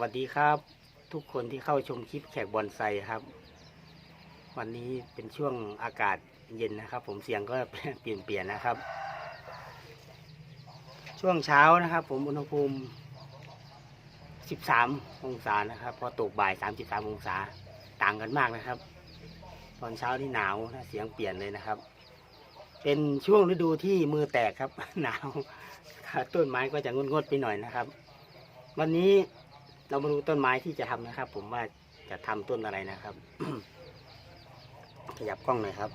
วัสดีครับ ทุกคนที่เข้าชมคลิปแขกบอลไซครับ วันนี้เป็นช่วงอากาศเย็นนะครับ ผมเสียงก็เปลี่ยนเปลี่ยนนะครับ ช่วงเช้านะครับ ผมอุณหภูมิ 13 องศานะครับ พอตกบ่าย 33 องศาต่างกันมากนะครับ ตอนเช้านี่หนาวนะเสียงเปลี่ยนเลยนะครับ เป็นช่วงฤดูที่มือแตกครับ หนาวต้นไม้ก็จะงดๆไปหน่อยนะครับ วันนี้ เรามาดูต้นไม้ที่จะทำนะครับ ผมว่าจะทำต้นอะไรนะครับ ขยับกล้องหน่อยครับ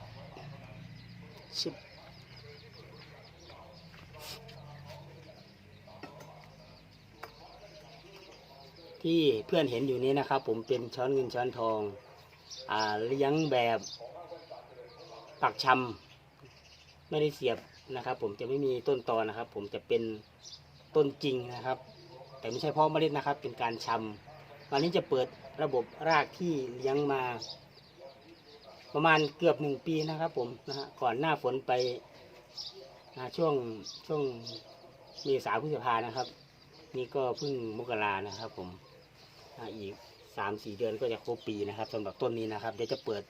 ชิบที่เพื่อนเห็นอยู่นี้นะครับ ผมเป็นช้อนเงินช้อนทองอ่าเลี้ยงแบบปักชำไม่ได้เสียบนะครับ ผมจะไม่มีต้นตอนะครับ ผมจะเป็นต้นจริงนะครับ แต่ไม่ใช่เพาะเมล็ดนะครับ เป็นการชำวันนี้จะเปิดระบบรากที่เลี้ยงมา ประมาณเกือบหนึ่งปีนะครับ ผมนะฮะก่อนหน้าฝนไปนะช่วงช่วงเมษาพฤษภานะครับ นี่ก็เพิ่งมกรานะครับ ผมอีกสามสี่เดือนก็จะครบปีนะครับสำหรับต้นนี้นะครับ เดี๋ยวจะเปิด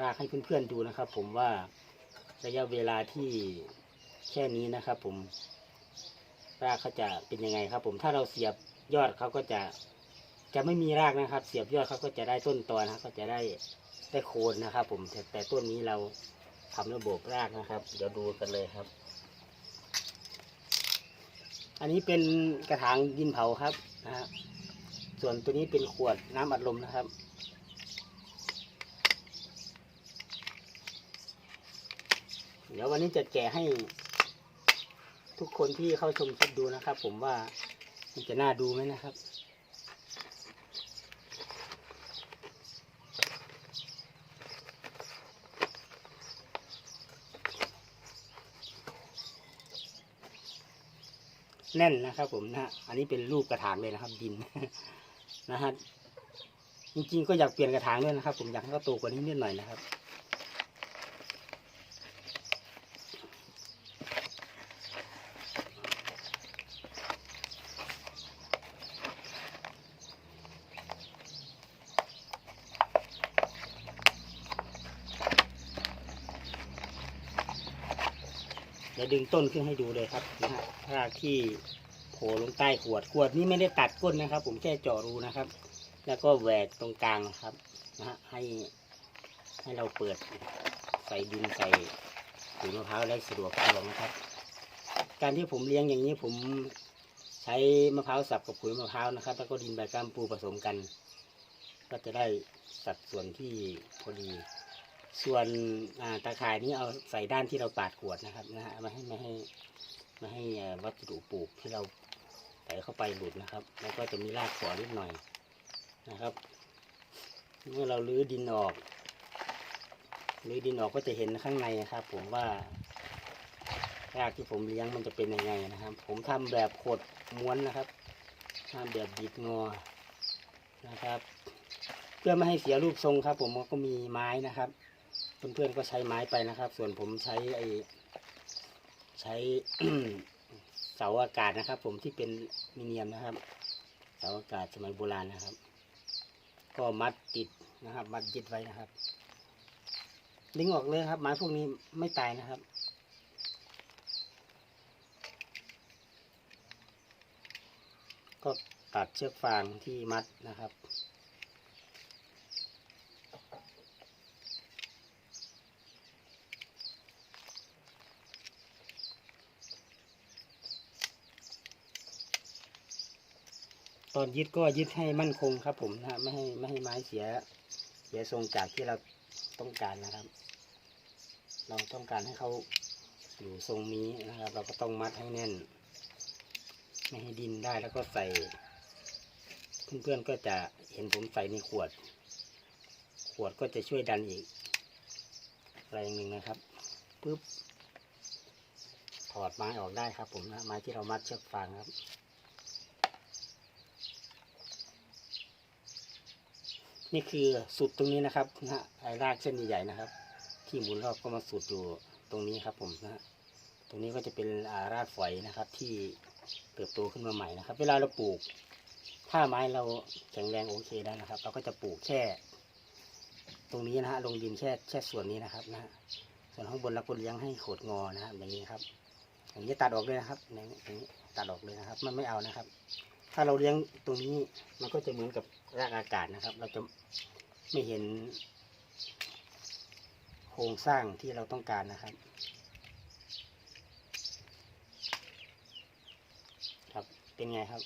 รากให้เพื่อนๆดูนะครับ ผมว่าระยะเวลาที่แค่นี้นะครับ ผม รากเขาจะเป็นยังไงครับ ผมถ้าเราเสียบยอดเขาก็จะ จะไม่มีรากนะครับ เสียบยอดเขาก็จะได้ต้นตอนะก็จะได้ได้โคนนะครับ ผมแต่แต่ต้นนี้เราทำระบบรากนะครับ เดี๋ยวดูกันเลยครับ อันนี้เป็นกระถางดินเผาครับนะฮะส่วนตัวนี้เป็นขวดน้ำอัดลมนะครับเดี๋ยววันนี้จะแกะให้ ทุกคนที่เข้าชมคลิปดูนะครับ ผมว่ามันจะน่าดูไหมนะครับ แน่นนะครับ ผมนะฮะอันนี้เป็นรูปกระถางเลยนะครับ ดินนะฮะจริงๆก็อยากเปลี่ยนกระถางด้วยนะครับ ผมอยากให้เขาโตกว่านี้นิดหน่อยนะครับ เดี๋ยวดึงต้นขึ้นให้ดูเลยครับนะฮะรากที่โผล่ลงใต้ขวดขวดนี้ไม่ได้ตัดก้นนะครับ ผมแค่เจาะรูนะครับ แล้วก็แหวกตรงกลางนะครับนะฮะให้ให้เราเปิดใส่ดินใส่ถุงมะพร้าวได้สะดวกสะดวกนะครับ การที่ผมเลี้ยงอย่างนี้ผมใช้มะพร้าวสับกับขุยมะพร้าวนะครับ แล้วก็ดินใบก้ามปูผสมกัน ก็จะได้สัดส่วนที่พอดี ส่วนตาข่ายนี้เอาใส่ด้านที่เราปาดขวดนะครับนะฮะไม่ให้ไม่ให้ไม่ให้วัสดุปลูกที่เราใส่เข้าไปหลุดนะครับ แล้วก็จะมีรากขอนิดหน่อยนะครับ เมื่อเราลื้อดินออกลื้อดินออกก็จะเห็นข้างในนะครับ ผมว่ารากที่ผมเลี้ยงมันจะเป็นยังไงนะครับ ผมทำแบบขดม้วนนะครับทำแบบบิดงอนะครับ เพื่อไม่ให้เสียรูปทรงครับ ผมก็มีไม้นะครับ เพื่อนๆก็ใช้ไม้ไปนะครับ ส่วนผมใช้ไอใช้เสาอากาศนะครับ ผมที่เป็นมิเนียมนะครับเสาอากาศสมัยโบราณนะครับ ก็มัดติดนะครับ มัดยึดไว้นะครับดึงออกเลยครับไม้พวกนี้ไม่ตายนะครับก็ตัดเชือกฟางที่มัดนะครับ ยึดก็ยึดให้มั่นคงครับผมนะฮะไม่ให้ไม่ให้ไม้เสีย เสียทรงจากที่เราต้องการนะครับ เราต้องการให้เขาอยู่ทรงนี้นะครับ เราก็ต้องมัดให้แน่น ไม่ให้ดินได้แล้วก็ใส่ เพื่อนๆก็จะเห็นผมใส่ในขวด ขวดก็จะช่วยดันอีกแรงหนึ่งนะครับปึ๊บถอดไม้ออกได้ครับผมนะไม้ที่เรามัดเชือกฟางครับ นี่คือสุดตรงนี้นะครับนะฮะไอ้รากเส้นใหญ่ๆนะครับ ที่หมุนรอบก็มาสุดอยู่ตรงนี้ครับผมนะฮะตรงนี้ก็จะเป็นารากฝอยนะครับ ที่เติบโตขึ้นมาใหม่นะครับ เวลาเราปลูก ถ้าไม้เราแข็งแรงโอเคแล้วนะครับ เราก็จะปลูกแค่ ตรงนี้นะฮะลงดินแค่แค่ส่วนนี้นะครับนะฮะส่วนข้างบนเราก็เลี้ยงให้โขดงอนะครับ อย่างนี้ครับ อย่างนี้ตัดออกเลยนะครับอย่างนี้ตัดออกเลยนะครับ มันไม่เอานะครับ ถ้าเราเลี้ยงตรงนี้มันก็จะเหมือนกับ รากอากาศนะครับ เราจะไม่เห็น โครงสร้างที่เราต้องการนะครับ ครับเป็นไงครับ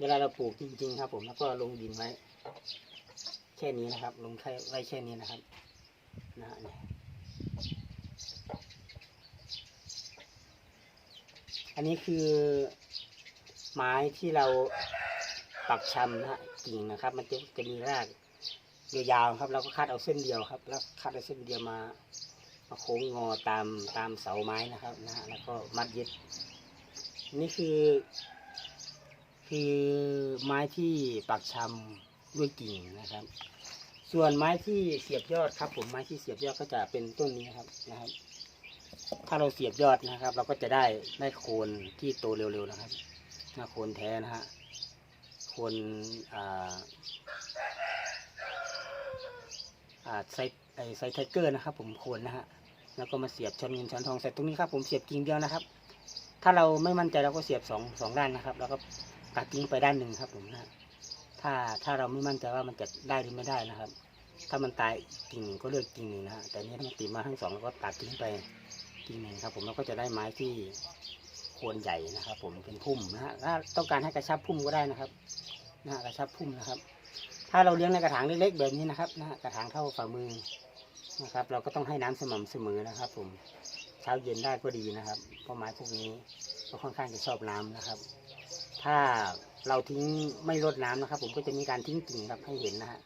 เวลาเราปลูกจริง ๆ ครับ ผมแล้วก็ลงดินไว้แค่นี้นะครับ ลงไว้แค่นี้นะครับนะฮะเนี่ยอันนี้คือไม้ที่เรา ปักชำนะฮะกิ่งนะครับ มันจะจะมีรากยาวๆครับเราก็คัดเอาเส้นเดียวครับ แล้วคัดเอาเส้นเดียวมามาโค้งงอตามตามเสาไม้นะครับนะฮะแล้วก็มัดยึด นี่คือ คือไม้ที่ปักชำด้วยกิ่งนะครับ ส่วนไม้ที่เสียบยอดครับ ผมไม้ที่เสียบยอดก็จะเป็นต้นนี้ครับนะครับ ถ้าเราเสียบยอดนะครับ เราก็จะได้ได้โคนที่โตเร็วๆนะครับนะโคนแท้นะฮะ คนอ่าอ่าไซไอไซไทเกอร์นะครับ ผมโคนนะฮะแล้วก็มาเสียบช้อนเงินช้อนทองใส่ตรงนี้ครับ ผมเสียบกิ่งเดียวนะครับ ถ้าเราไม่มั่นใจเราก็เสียบสองสองด้านนะครับ แล้วก็ตัดทิ้งไปด้านหนึ่งครับ ผมนะถ้าถ้าเราไม่มั่นใจว่ามันจะได้หรือไม่ได้นะครับ ถ้ามันตายกิ่งหนึ่งก็เลือกกิ่งหนึ่งนะฮะแต่นี้ถ้ามันติดมาทั้งสองเราก็ตัดทิ้งไปกิ่งหนึ่งครับ ผมเราก็จะได้ไม้ที่โคนใหญ่นะครับ ผมเป็นพุ่มนะฮะถ้าต้องการให้กระชับพุ่มก็ได้นะครับ นะกระชับพุ่มนะครับ ถ้าเราเลี้ยงในกระถางเล็กๆแบบนี้นะครับนะกระถางเท่าฝ่ามือนะครับ เราก็ต้องให้น้ำสม่ำเสมอนะครับ ผมเช้าเย็นได้ก็ดีนะครับเพราะไม้พวกนี้ก็ค่อนข้างจะชอบน้ำนะครับ ถ้าเราทิ้งไม่รดน้ำนะครับ ผมก็จะมีการทิ้งกิ่งครับให้เห็นนะฮะ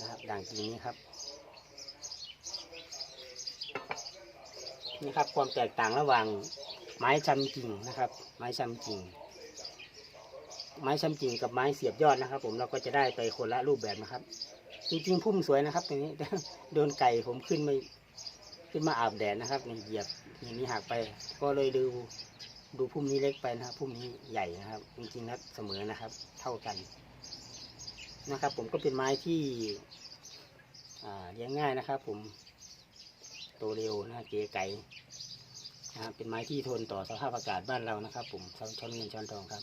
นะครับอย่างกิ่งนี้ครับนี่ครับความแตกต่างระหว่างไม้ชำกิ่งนะครับ ไม้ชำกิ่ง ไม้ชำกิ่งกับไม้เสียบยอดนะครับ ผมเราก็จะได้ไปคนละรูปแบบนะครับ จริงๆพุ่มสวยนะครับตรงนี้โดนไก่ผมขึ้นไม่ขึ้นมาอาบแดดนะครับนี่เหยียบอย่างนี้หักไป ก็เลยดูดูพุ่มนี้เล็กไปนะครับพุ่มนี้ใหญ่นะครับ จริงๆแล้วเสมอนะครับ เท่ากันนะครับ ผมก็เป็นไม้ที่เลี้ยงง่ายนะครับ ผมโตเร็วนะเก๋ไก่นะครับเป็นไม้ที่ทนต่อสภาพอากาศบ้านเรานะครับ ผมช้อนเงินช้อนทองครับ